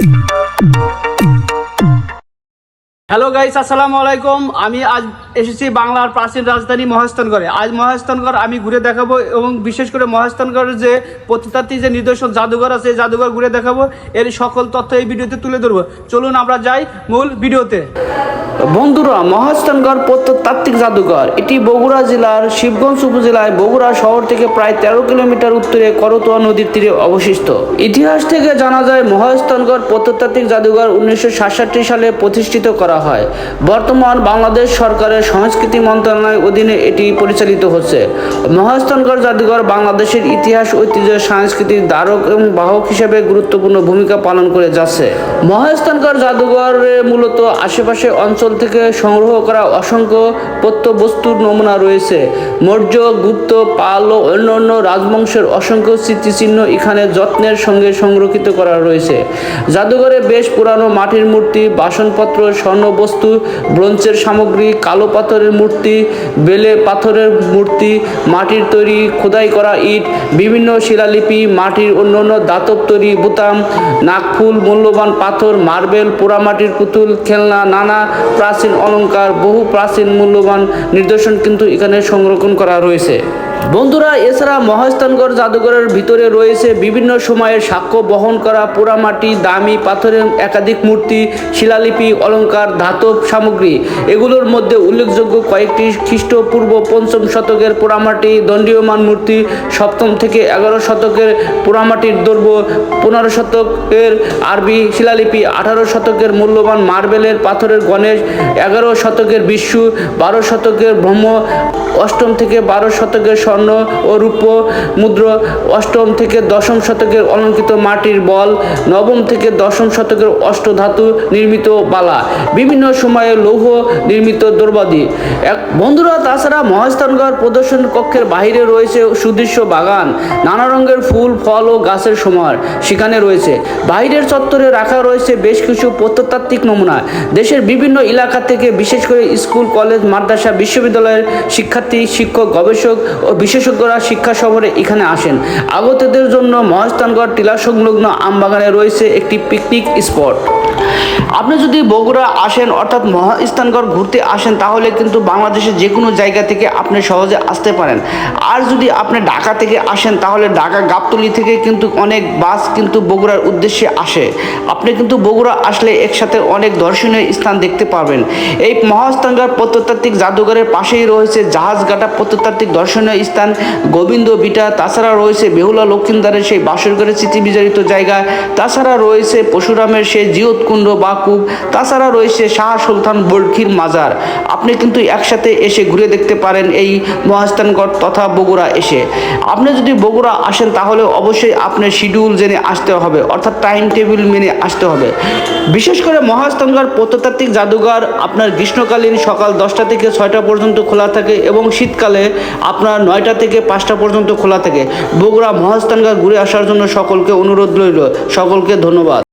Thank you. Hello guys আসসালামু আলাইকুম। আমি আজ এসেছি বাংলার প্রাচীন রাজধানী মহাস্থানগড়ে আজ মহেস্তানগড় আমি ঘুরে দেখাবো এবং বিশেষ করে মহেস্তানগড়ের যে প্রত্নতাত্ত্বিক যে নিদর্শন জাদুঘর আছে জাদুঘর ঘুরে দেখাবো। এর সকল তথ্য এই ভিডিওতে তুলে ধরবো। চলুন আমরা যাই মূল ভিডিওতে। বন্ধুরা মহাস্থানগড় প্রত্নতাত্ত্বিক জাদুঘর। এটি বগুড়া জেলার শিবগঞ্জ উপজেলায় বগুড়া শহর থেকে প্রায় তেরো কিলোমিটার উত্তরে করতোয়া নদীর তীরে অবশিষ্ট ইতিহাস থেকে জানা যায় মহাস্থানগড় প্রত্নতাত্ত্বিক জাদুঘর উনিশশো সাতষট্টি সালে প্রতিষ্ঠিত করা হয়। বর্তমান বাংলাদেশ সরকারের সংস্কৃতি মন্ত্রণালয়ের অধীনে এটি পরিচালিত হচ্ছে। মহাস্থানগড় জাদুঘর বাংলাদেশের ইতিহাস, ঐতিহ্য, সাংস্কৃতিক দ্বারক এবং বাহক হিসেবে গুরুত্বপূর্ণ ভূমিকা পালন করে যাচ্ছে। মহাস্থানগড় জাদুঘরে মূলত আশেপাশে অঞ্চল থেকে সংগ্রহ করা অসংখ্য প্রত্যবস্তুর নমুনা রয়েছে। মৌর্য, গুপ্ত, পাল ও অন্যান্য রাজবংশের অসংখ্য স্মৃতিচিহ্ন এখানে যত্নের সঙ্গে সংরক্ষিত করা রয়েছে। জাদুঘরে বেশ পুরানো মাটির মূর্তি, বাসনপত্র স্বর্ণবস্তু ব্রোঞ্জের সামগ্রী, কালো পাথরের মূর্তি, বেলে পাথরের মূর্তি, মাটির তৈরি, খোদাই করা ইট, বিভিন্ন শিলালিপি, মাটির অন্যান্য দাতব তৈরি বুতাম নাকফুল মূল্যবান পাথর, মার্বেল, পোড়ামাটির পুতুল, খেলনা, নানা প্রাচীন অলংকার, বহু প্রাচীন মূল্যবান নিদর্শন কিন্তু এখানে সংরক্ষণ করা রয়েছে। বন্ধুরা, এছাড়া মহাস্থানগড় জাদুঘরের ভিতরে রয়েছে বিভিন্ন সময়ের সাক্ষ্য বহন করা পোড়ামাটি, দামি পাথরের একাধিক মূর্তি, শিলালিপি অলংকার ধাতব সামগ্রী। এগুলোর মধ্যে উল্লেখযোগ্য কয়েকটি খ্রিস্টপূর্ব পঞ্চম শতকের পোড়ামাটি, দণ্ডীয়মান মূর্তি, সপ্তম থেকে এগারো শতকের পোড়ামাটির দ্রব্য পনেরো শতকের আরবি শিলালিপি, আঠারো শতকের মূল্যবান মার্বেলের পাথরের গণেশ, এগারো শতকের বিশ্ব বারো শতকের ব্রহ্ম অষ্টম থেকে বারো শতকের স্বর্ণ ও রূপ মুদ্র, অষ্টম থেকে দশম শতকের অলঙ্কৃত মাটির বল, নবম থেকে দশম শতকের অষ্টধাতু নির্মিত বালা, বিভিন্ন সময়ে লৌহ নির্মিত দ্রব্যাদি এক, বন্ধুরা, তাছাড়া মহাস্থানগড় প্রদর্শন কক্ষের বাইরে রয়েছে সুদৃশ্য বাগান। নানা রঙের ফুল, ফল ও গাছের সমার সেখানে রয়েছে। বাইরের চত্বরে রাখা রয়েছে বেশ কিছু প্রত্নতাত্ত্বিক নমুনা। দেশের বিভিন্ন এলাকা থেকে বিশেষ করে স্কুল, কলেজ, মাদ্রাসা, বিশ্ববিদ্যালয়ের শিক্ষার্থী শিক্ষক, গবেষক ও বিশেষজ্ঞরা শিক্ষা সফরে এখানে আসেন। আগতদের জন্য মহাস্থানগড়, টিলা সংলগ্ন আমবাগানে রয়েছে একটি পিকনিক স্পট আপনি যদি বগুড়া আসেন, অর্থাৎ মহাস্থানগড় ঘুরতে আসেন, তাহলে কিন্তু বাংলাদেশের যে কোনো জায়গা থেকে আপনি সহজে আসতে পারেন। আর যদি আপনি ঢাকা থেকে আসেন, তাহলে ঢাকা গাবতলি থেকে কিন্তু অনেক বাস কিন্তু বগুড়ার উদ্দেশ্যে আসে। আপনি কিন্তু বগুড়া আসলে একসাথে অনেক দর্শনীয় স্থান দেখতে পাবেন এই মহাস্থানগড় প্রত্নতাত্ত্বিক জাদুঘরের পাশেই রয়েছে জাহাজঘাটা প্রত্নতাত্ত্বিক দর্শনীয় স্থান। গোবিন্দ বিটা তাছাড়া রয়েছে বেহুলা লক্ষ্মীন্দারের সেই বাসরঘরের স্মৃতি বিজড়িত জায়গা। তাছাড়া রয়েছে পশুরামের সেই জিয়তকুণ্ড বা কূপ তাছাড়া রয়েছে শাহ সুলতান বর্কির মাজার। আপনি কিন্তু একসাথে এসে ঘুরে দেখতে পারেন এই মহাস্থানগড় তথা বগুড়া এসে। আপনি যদি বগুড়া আসেন, তাহলে অবশ্যই আপনার শিডিউল জেনে আসতে হবে, অর্থাৎ টাইম টেবিল মেনে আসতে হবে। বিশেষ করে মহাস্থানগড় প্রত্নতাত্ত্বিক জাদুঘর আপনার গ্রীষ্মকালীন সকাল দশটা থেকে ছয়টা পর্যন্ত খোলা থাকে এবং শীতকালে আপনার নয়টা থেকে পাঁচটা পর্যন্ত খোলা থাকে। বগুড়া মহাস্থানগড় ঘুরে আসার জন্য সকলকে অনুরোধ রইল। সকলকে ধন্যবাদ।